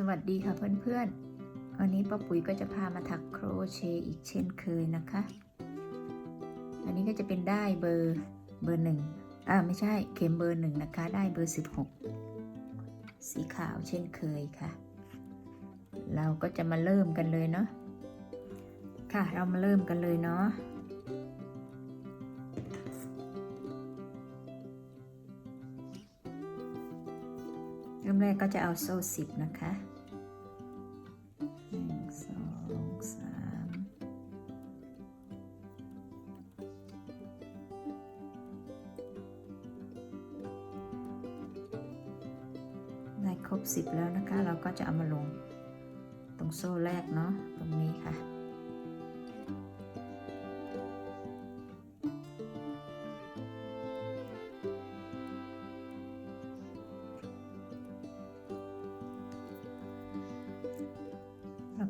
สวัสดีค่ะเพื่อนๆ วันนี้ป้าปุ๋ยก็จะพามาถักโครเชต์อีกเช่นเคยนะคะ อันนี้ก็จะเป็นได้เบอร์เบอร์หนึ่งอ่าไม่ใช่เข็มเบอร์หนึ่งนะคะ ได้เบอร์สิบหกสีขาวเช่นเคยค่ะ เราก็จะมาเริ่มกันเลยเนาะ ค่ะเรามาเริ่มกันเลยเนาะ แรกก็จะเอาโซ่สิบนะคะหนึ่งสองสามได้ครบสิบแล้วนะคะ เราก็จะเอามาลงตรงโซ่แรกเนาะตรงนี้ค่ะ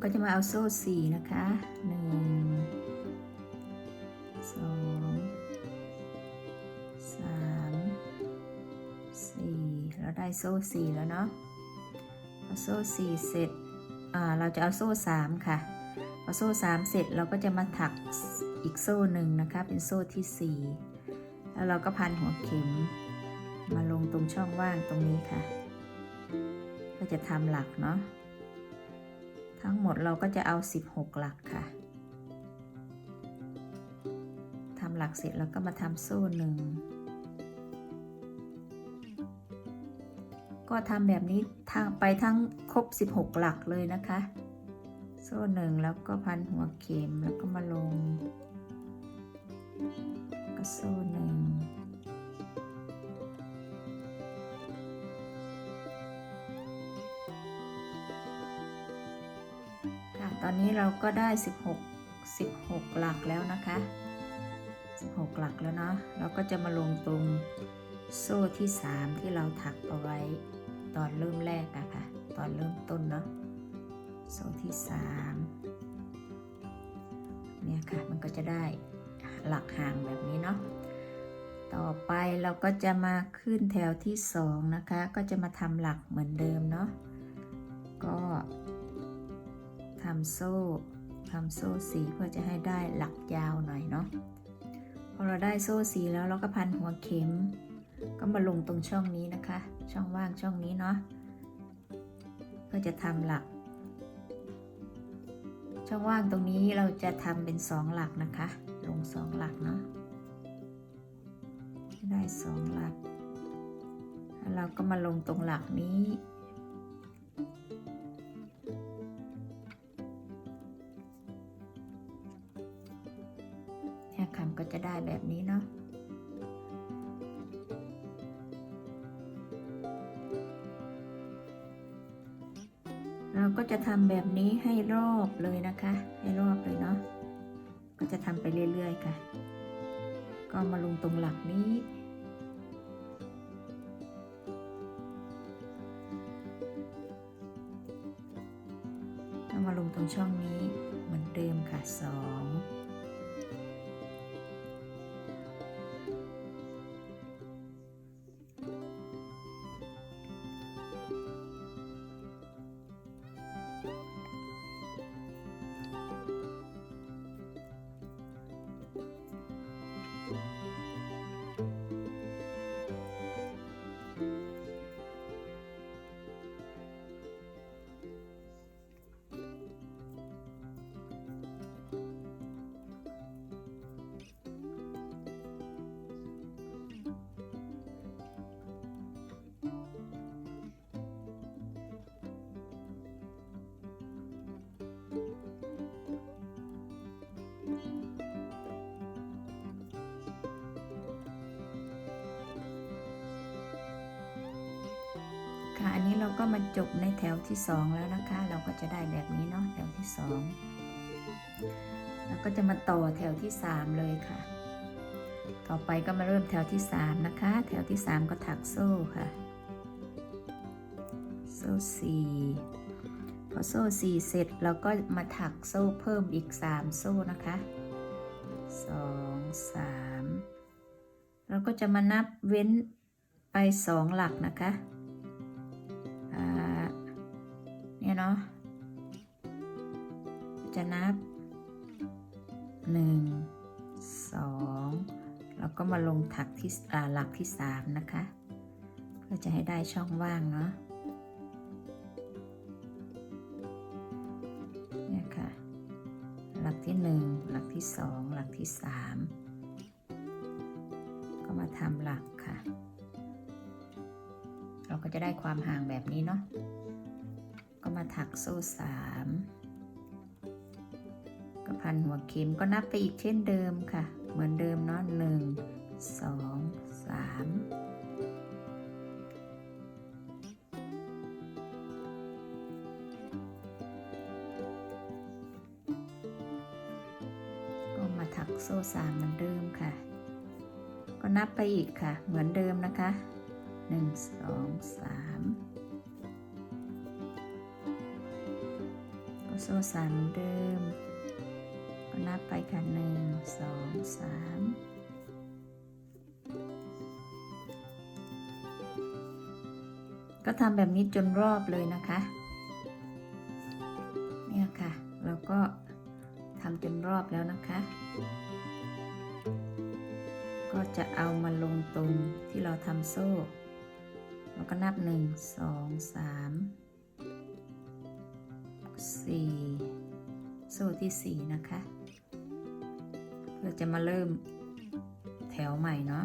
ก็จะมาเอาโซ่สี่นะคะหนึ่งสองสามสี่เราได้โซ่สี่แล้วเนาะพอโซ่สี่เสร็จเราจะเอาโซ่สามค่ะพอโซ่สามเสร็จเราก็จะมาถักอีกโซ่หนึ่งนะคะ เป็นโซ่ที่สี่แล้วเราก็พันหัวเข็ม มาลงตรงช่องว่างตรงนี้ค่ะ ก็จะทำหลักเนาะ ทั้งหมดเราก็จะเอา 16 หลักค่ะทำหลักเสร็จแล้วก็มาทำโซ่หนึ่งก็ทำแบบนี้ทางไปทั้งครบ 16 หลักเลยนะคะ โซ่หนึ่งแล้วก็พันหัวเข็มแล้วก็มาลง ก็โซ่หนึ่ง ตอนนี้เราก็ได้ 16 16 หลักแล้วนะคะ 16 หลักแล้วเนาะเราก็จะมาลงตรงโซ่ที่ 3 ที่เราถักเอาไว้ ตอนเริ่มแรกอะค่ะ ตอนเริ่มต้นเนาะโซ่ที่ 3 เนี่ยค่ะมันก็จะได้หลักห่างแบบนี้เนาะต่อไปเราก็จะมาขึ้นแถวที่ 2 นะคะ ก็จะมาทำหลักเหมือนเดิมเนาะก็ ทำโซ่ทำโซ่สีเพื่อจะให้ได้หลักยาวหน่อยเนาะพอเราได้โซ่สีแล้วเราก็พันหัวเข็ม ก็มาลงตรงช่องนี้นะคะ ช่องว่างช่องนี้เนาะเพื่อจะทำหลัก ช่องว่างตรงนี้เราจะทำเป็นสองหลักนะคะ ลงสองหลักเนาะได้สองหลัก แล้วเราก็มาลงตรงหลักนี้ จะได้แบบนี้เนาะเราก็จะทำแบบนี้ให้รอบเลยนะคะ ให้รอบเลยเนาะก็จะทำไปเรื่อยๆค่ะ ก็มาลงตรงหลักนี้แล้วมาลงตรงช่องนี้เหมือนเดิมค่ะสอง เราก็มาจบในแถวที่สองแล้วนะคะ เราก็จะได้แบบนี้เนาะแถวที่สองแล้วก็จะมาต่อแถวที่สามเลยค่ะ ต่อไปก็มาเริ่มแถวที่สามนะคะ แถวที่สามก็ถักโซ่ค่ะ โซ่สี่พอโซ่สี่เสร็จเราก็มาถักโซ่เพิ่มอีกสามโซ่นะคะสองสามเราก็จะมานับเว้นไปสองหลักนะคะ อ่าเนาะจะนับหนึ่งสองแล้วก็มาลงถักที่หลักที่สามนะคะ เพื่อจะให้ได้ช่องว่างเนาะเนี่ยค่ะ หลักที่หนึ่งหลักที่สองหลักที่สามก็มาทำหลักค่ะ เราก็จะได้ความห่างแบบนี้เนาะก็มาถักโซ่สามก็พันหัวเข็มก็นับไปอีกเช่นเดิมค่ะ เหมือนเดิมเนาะหนึ่งสองสามก็มาถักโซ่สามเหมือนเดิมค่ะ ก็นับไปอีกค่ะ เหมือนเดิมนะคะ หนึ่งสองสามก็โซ่สามเดิมก็นับไปค่ะหนึ่งสองสามก็ทำแบบนี้จนรอบเลยนะคะ เนี่ยค่ะ เราก็ทำจนรอบแล้วนะคะ ก็จะเอามาลงตรงที่เราทำโซ่ นับหนึ่งสองสามสี่โซ่ที่สี่นะคะเพื่อจะมาเริ่มแถวใหม่เนาะ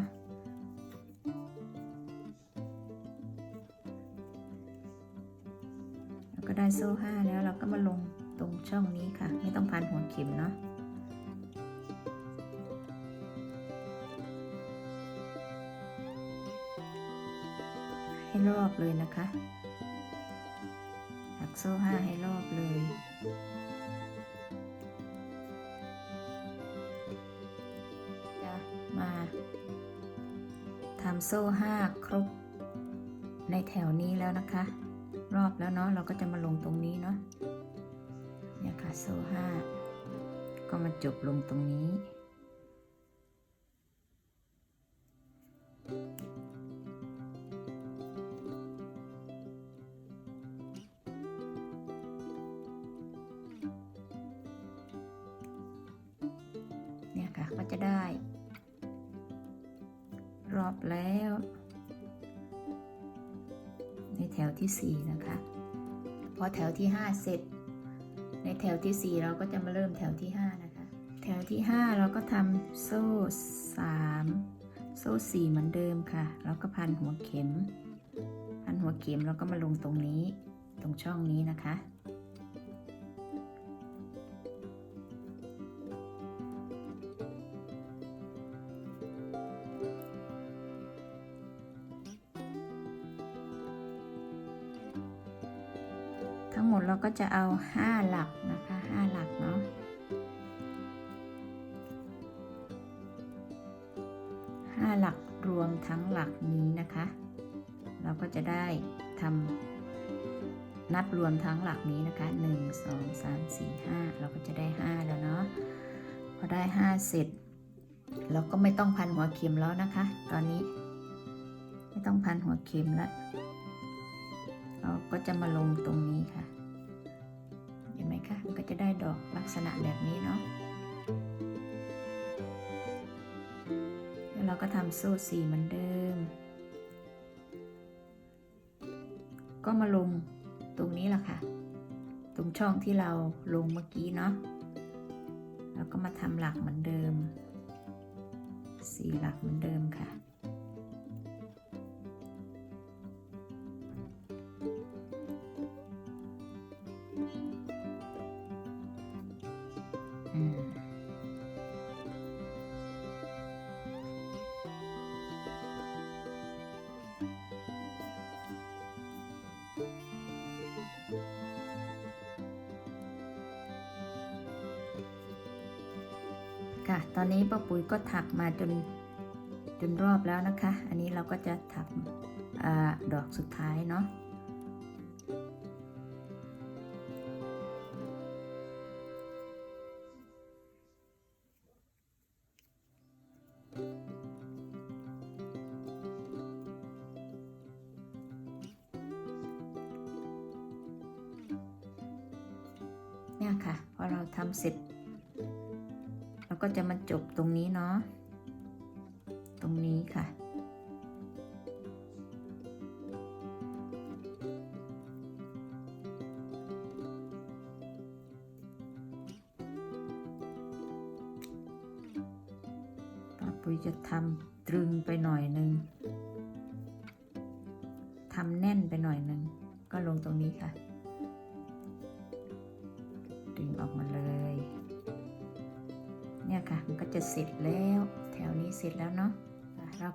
แล้วก็ได้โซ่ห้าแล้วเราก็มาลงตรงช่องนี้ค่ะ ไม่ต้องพันหัวเข็มเนาะ รอบเลยนะคะ ถักโซ่ห้าให้รอบเลย จะมาทำโซ่ห้าครบในแถวนี้แล้วนะคะ รอบแล้วเนาะเราก็จะมาลงตรงนี้เนาะเนี่ยค่ะโซ่ห้าก็มาจบลงตรงนี้ ค่ะก็จะได้ รอบแล้ว ในแถวที่ 4 นะคะ พอแถวที่ 5 เสร็จ ในแถวที่ 4 เราก็จะมาเริ่มแถวที่ 5 นะคะ แถวที่ 5 เราก็ทำโซ่ 3 โซ่ 4 เหมือนเดิมค่ะ แล้วก็พันหัวเข็ม พันหัวเข็มแล้วก็มาลงตรงนี้ ตรงช่องนี้นะคะ ทั้งหมดเราก็จะเอา 5 หลักนะคะ 5 หลักเนาะ5หลักรวมทั้งหลักนี้นะคะ เราก็จะได้ทำนับรวมทั้งหลักนี้นะคะ 1 2 3 4 5 เราก็จะได้ 5 แล้วเนาะพอได้ 5 เสร็จ เราก็ไม่ต้องพันหัวเข็มแล้วนะคะ ตอนนี้ไม่ต้องพันหัวเข็มแล้ว เราก็จะมาลงตรงนี้ค่ะเห็นไหมคะมันก็จะได้ดอกลักษณะแบบนี้เนาะแล้วเราก็ทำโซ่สีเหมือนเดิม ก็มาลงตรงนี้แหละค่ะ ตรงช่องที่เราลงเมื่อกี้เนาะแล้วก็มาทำหลักเหมือนเดิมสี่หลักเหมือนเดิมค่ะ ป้าปุ๋ยก็ถักมาจนจนรอบแล้วนะคะ อันนี้เราก็จะถักอดอกสุดท้ายเนาะเนี่ยค่ะ พอเราทำเสร็จ ก็จะมาจบตรงนี้เนาะ ตรงนี้ค่ะ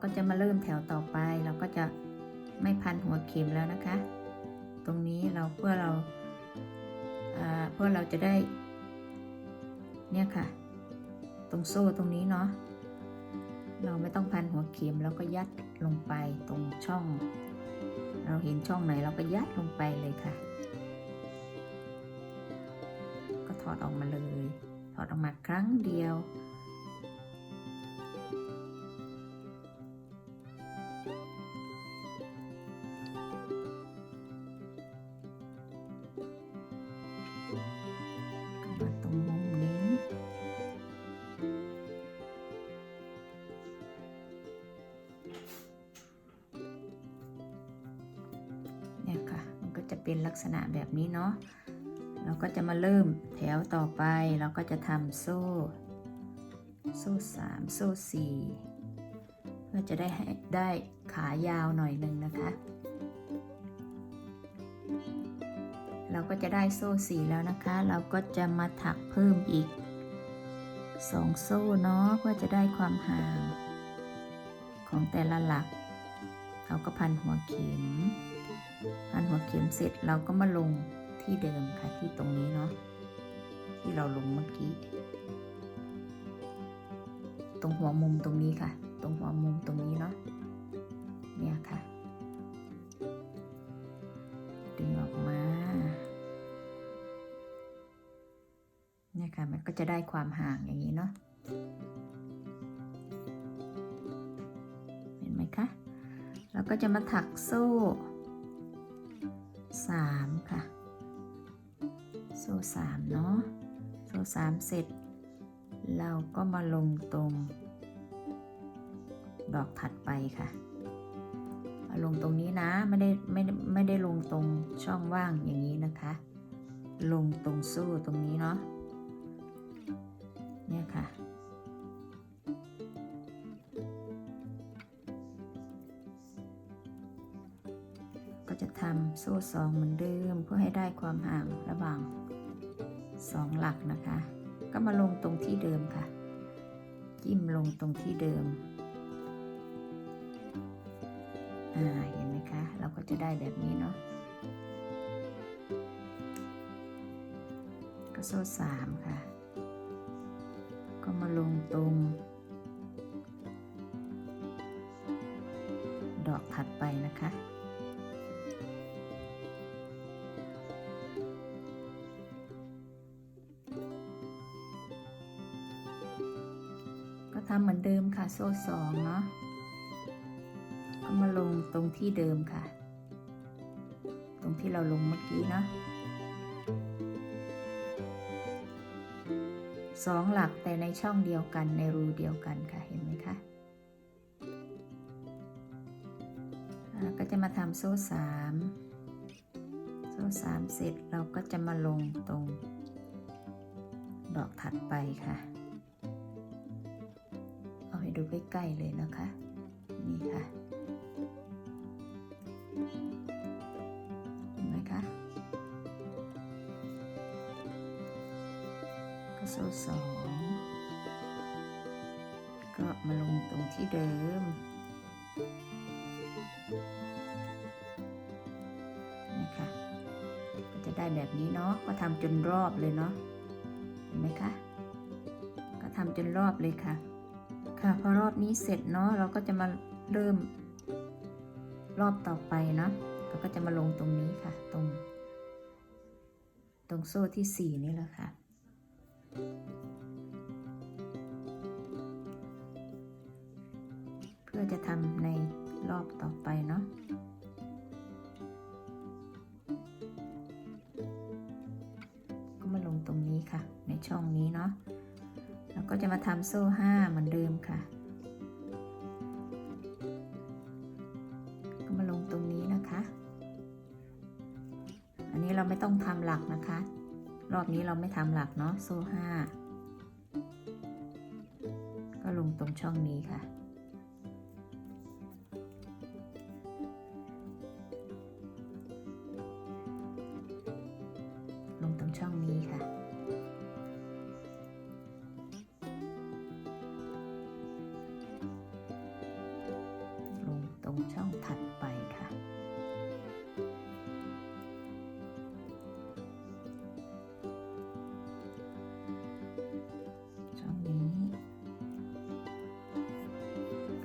ก็จะมาเริ่มแถวต่อไป เราก็จะไม่พันหัวเข็มแล้วนะคะ ตรงนี้เราเพื่อเราอ่าเพื่อเราจะได้ เนี่ยค่ะ ตรงโซ่ตรงนี้เนาะเราไม่ต้องพันหัวเข็มแล้วก็ยัดลงไปตรงช่อง เราเห็นช่องไหนเราก็ยัดลงไปเลยค่ะ ก็ถอดออกมาเลย ถอดออกมาครั้งเดียว ษณะแบบนี้เนาะเราก็จะมาเริ่มแถวต่อไปเราก็จะทำโซ่ โซ่สามโซ่สี่เพื่อจะได้ให้ได้ขายาวหน่อยหนึ่งนะคะ เราก็จะได้โซ่สี่แล้วนะคะ เราก็จะมาถักเพิ่มอีกสองโซ่เนาะเพื่อจะได้ความห่างของแต่ละหลัก เราก็พันหัวเข็ม พันหัวเข็มเสร็จเราก็มาลงที่เดิมค่ะที่ตรงนี้เนาะที่เราลงเมื่อกี้ ตรงหัวมุมตรงนี้ค่ะ ตรงหัวมุมตรงนี้เนาะเนี่ยค่ะดึงออกมาเนี่ยค่ะมันก็จะได้ความห่างอย่างนี้เนาะเห็นไหมคะเราก็จะมาถักโซ่ สามค่ะ โซ่สามเนาะ โซ่สามเสร็จ เราก็มาลงตรง ดอกถัดไปค่ะมาลงตรงนี้นะไม่ได้ไม่ได้ไม่ได้ลงตรงช่องว่างอย่างนี้นะคะ ลงตรงโซ่ตรงนี้เนาะ สองเหมือนเดิมเพื่อให้ได้ความห่างระหว่างสองหลักนะคะ ก็มาลงตรงที่เดิมค่ะ จิ้มลงตรงที่เดิมอ่าเห็นไหมคะ เราก็จะได้แบบนี้เนาะก็โซ่สามค่ะ ก็มาลงตรง ดอกถัดไปนะคะ โซ่สองเนาะก็มาลงตรงที่เดิมค่ะ ตรงที่เราลงเมื่อกี้เนาะสองหลักแต่ในช่องเดียวกันในรูเดียวกันค่ะเห็นไหมคะอ่าก็จะมาทำโซ่สามโซ่สามเสร็จเราก็จะมาลงตรง ดอกถัดไปค่ะ ดูใกล้ๆเลยนะคะ นี่ค่ะเห็นไหมคะก็โซ่สองก็มาลงตรงที่เดิมนะคะก็จะได้แบบนี้เนาะก็ทำจนรอบเลยเนาะเห็นไหมคะก็ทำจนรอบเลยค่ะ ค่ะพอรอบนี้เสร็จเนาะเราก็จะมาเริ่มรอบต่อไปเนาะเราก็จะมาลงตรงนี้ค่ะ ตรง ตรงโซ่ที่สี่นี่แหละค่ะ เพื่อจะทำในรอบต่อไปเนาะ ก็จะมาทำโซ่ห้าเหมือนเดิมค่ะ ก็มาลงตรงนี้นะคะ อันนี้เราไม่ต้องทำหลักนะคะ รอบนี้เราไม่ทำหลักเนาะโซ่ห้าก็ลงตรงช่องนี้ค่ะ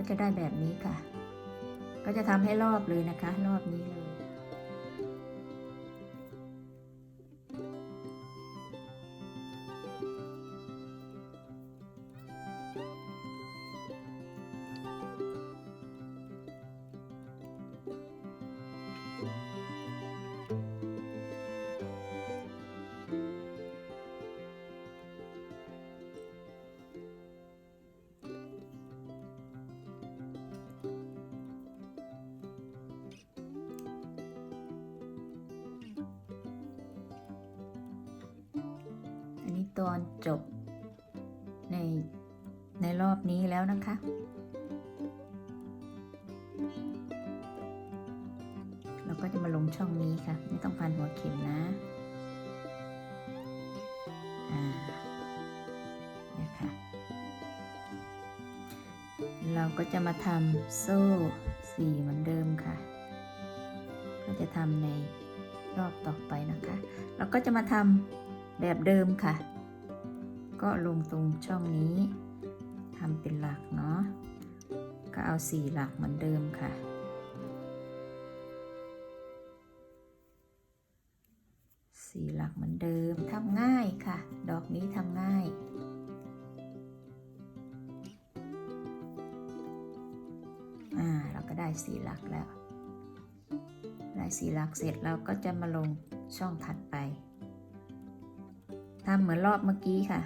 ก็จะได้แบบนี้ค่ะ ก็จะทำให้รอบเลยนะคะ รอบนี้เลย ตอนจบ ในในรอบนี้แล้วนะคะ เราก็จะมาลงช่องนี้ค่ะ ไม่ต้องพันหัวเข็มนะอ่านี่ยค่ะเราก็จะมาทำโซ่สี่เหมือนเดิมค่ะ ก็จะทำในรอบต่อไปนะคะ เราก็จะมาทำแบบเดิมค่ะ ก็ลงตรงช่องนี้ทำเป็นหลักเนาะก็เอาสี่หลักเหมือนเดิมค่ะ สี่หลักเหมือนเดิมทำง่ายค่ะ ดอกนี้ทำง่ายอ่าเราก็ได้สี่หลักแล้ว ได้สี่หลักเสร็จเราก็จะมาลงช่องถัดไปทำเหมือนรอบเมื่อกี้ค่ะ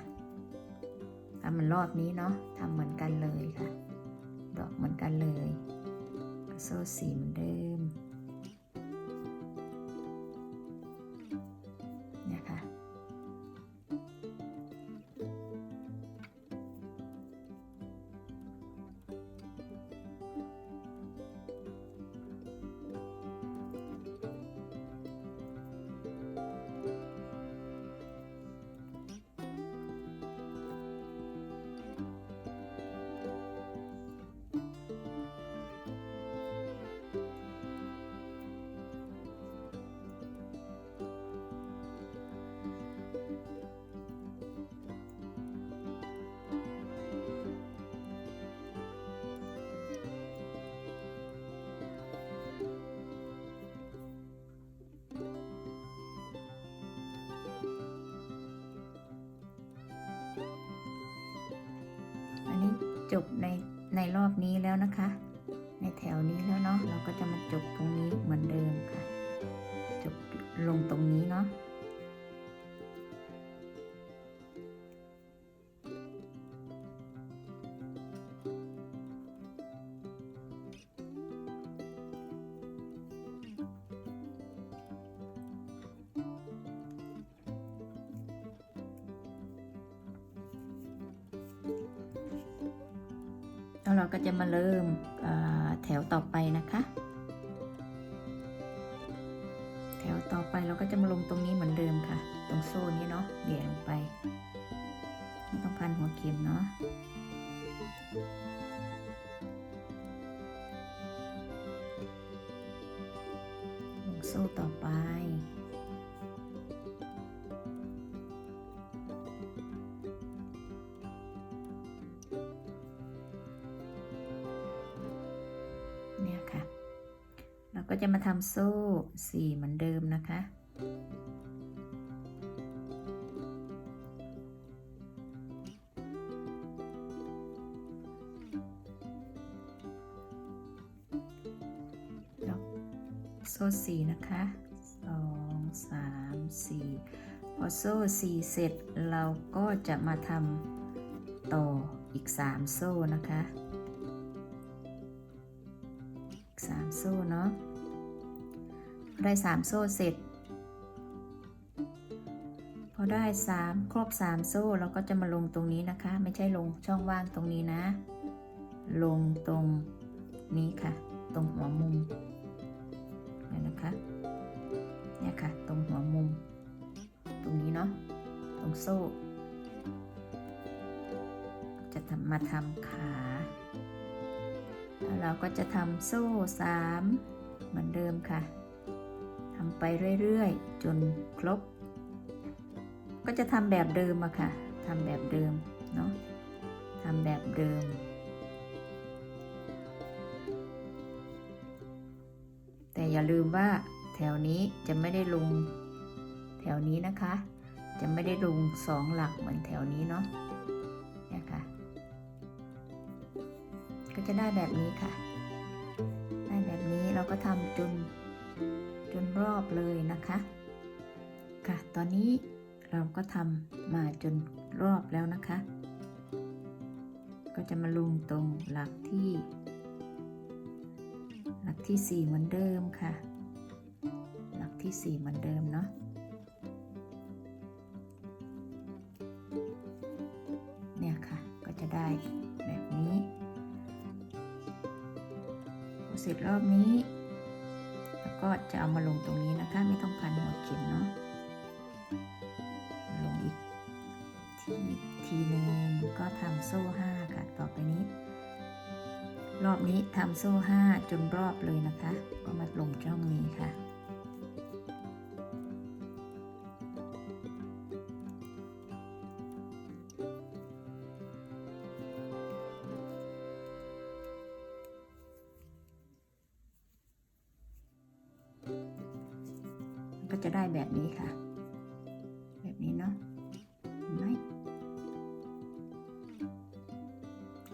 ำเหมือนรอบนี้เนาะทำเหมือนกันเลยค่ะ ดอกเหมือนกันเลย โซ่สีเหมือนเดิม จบในในรอบนี้แล้วนะคะ ในแถวนี้แล้วเนาะเราก็จะมาจบตรงนี้เหมือนเดิมค่ะ จบลงตรงนี้ เราก็จะมาเริ่มแถวต่อไปนะคะ แถวต่อไปเราก็จะมาลงตรงนี้เหมือนเดิมค่ะ ตรงโซ่นี้เนาะเดี่ยลงไปไม่ต้องพันหัวเข็มเนาะ ก็จะมาทำโซ่สี่เหมือนเดิมนะคะ โซ่สี่นะคะสองสามสี่พอโซ่สี่เสร็จเราก็จะมาทำต่ออีกสามโซ่นะคะ ได้สามโซ่เสร็จ พอได้สามครบสามโซ่เราก็จะมาลงตรงนี้นะคะ ไม่ใช่ลงช่องว่างตรงนี้นะ ลงตรงนี้ค่ะ ตรงหัวมุมเนี่ยนะคะเนี่ยค่ะ ตรงหัวมุม ตรงนี้เนาะตรงโซ่ จะทำมาทำขาแล้วเราก็จะทำโซ่สามเหมือนเดิมค่ะ ทำไปเรื่อยๆ จนครบ ก็จะทำแบบเดิมอะค่ะทำแบบเดิมเนาะทำแบบเดิม แต่อย่าลืมว่าแถวนี้จะไม่ได้ลง แถวนี้นะคะ จะไม่ได้ลงสองหลักเหมือนแถวนี้เนาะเนี่ยค่ะ ก็จะได้แบบนี้ค่ะ ได้แบบนี้เราก็ทำจนจน รอบเลยนะคะ ค่ะ ตอนนี้เราก็ทำมาจนรอบแล้วนะคะ ก็จะมาลงตรงหลักที่ หลักที่ 4 เหมือนเดิมค่ะ หลักที่ 4 เหมือนเดิมเนาะเนี่ยค่ะ ก็จะได้แบบนี้พอเสร็จรอบนี้ ก็จะเอามาลงตรงนี้นะคะ ไม่ต้องพันหัวเข็มเนาะลงอีกทีทีหนึ่งก็ทำโซ่5ค่ะ ต่อไปนี้ รอบนี้ทำโซ่5จนรอบเลยนะคะ ก็มาลงช่องนี้ค่ะ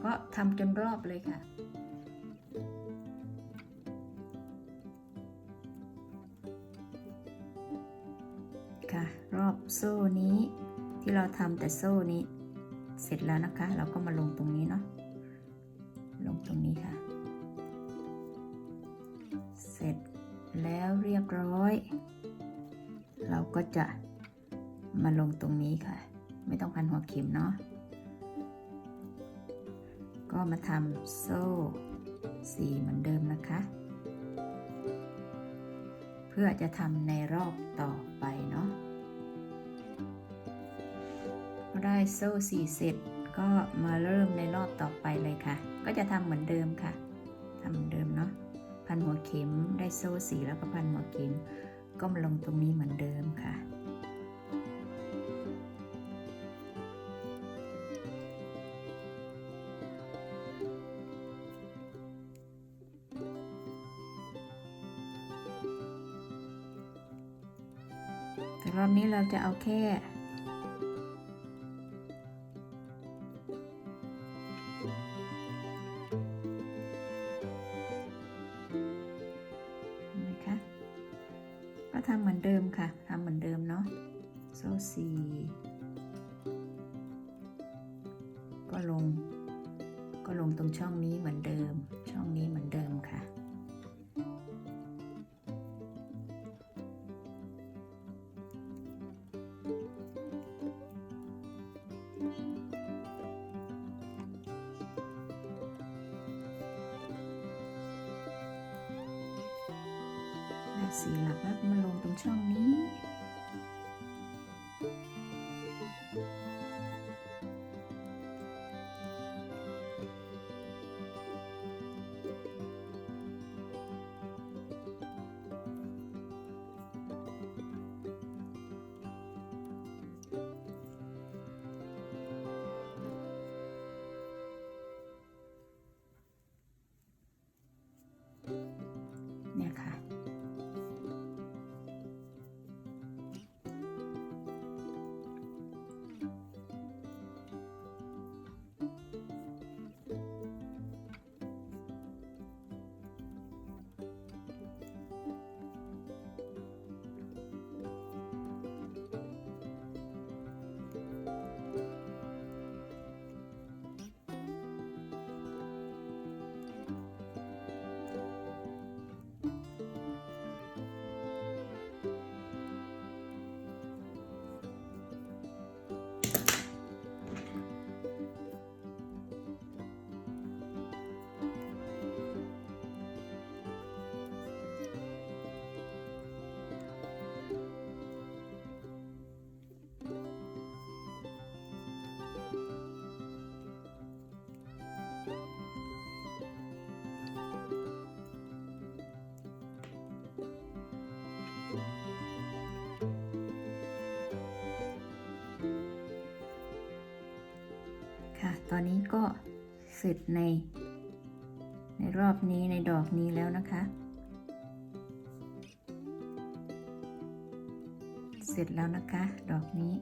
ก็ทำจนรอบเลยค่ะ ค่ะ รอบโซ่นี้ที่เราทำแต่โซ่นี้ เสร็จแล้วนะคะ เราก็มาลงตรงนี้เนาะลงตรงนี้ค่ะ เสร็จแล้วเรียบร้อย เราก็จะมาลงตรงนี้ค่ะ ไม่ต้องพันหัวเข็มเนาะ มาทำโซ่สีเหมือนเดิมนะคะ เพื่อจะทำในรอบต่อไปเนาะพอได้โซ่สีเสร็จก็มาเริ่มในรอบต่อไปเลยค่ะ ก็จะทำเหมือนเดิมค่ะทำเหมือนเดิมเนาะพันหัวเข็มได้โซ่สีแล้วก็พันหัวเข็มก็มาลงตรงนี้เหมือนเดิมค่ะ เราจะเอาแค่ สีหลักแล้วมาลงตรงช่องนี้ ตอนนี้ก็เสร็จใน ในรอบนี้ในดอกนี้แล้วนะคะ เสร็จแล้วนะคะ ดอกนี้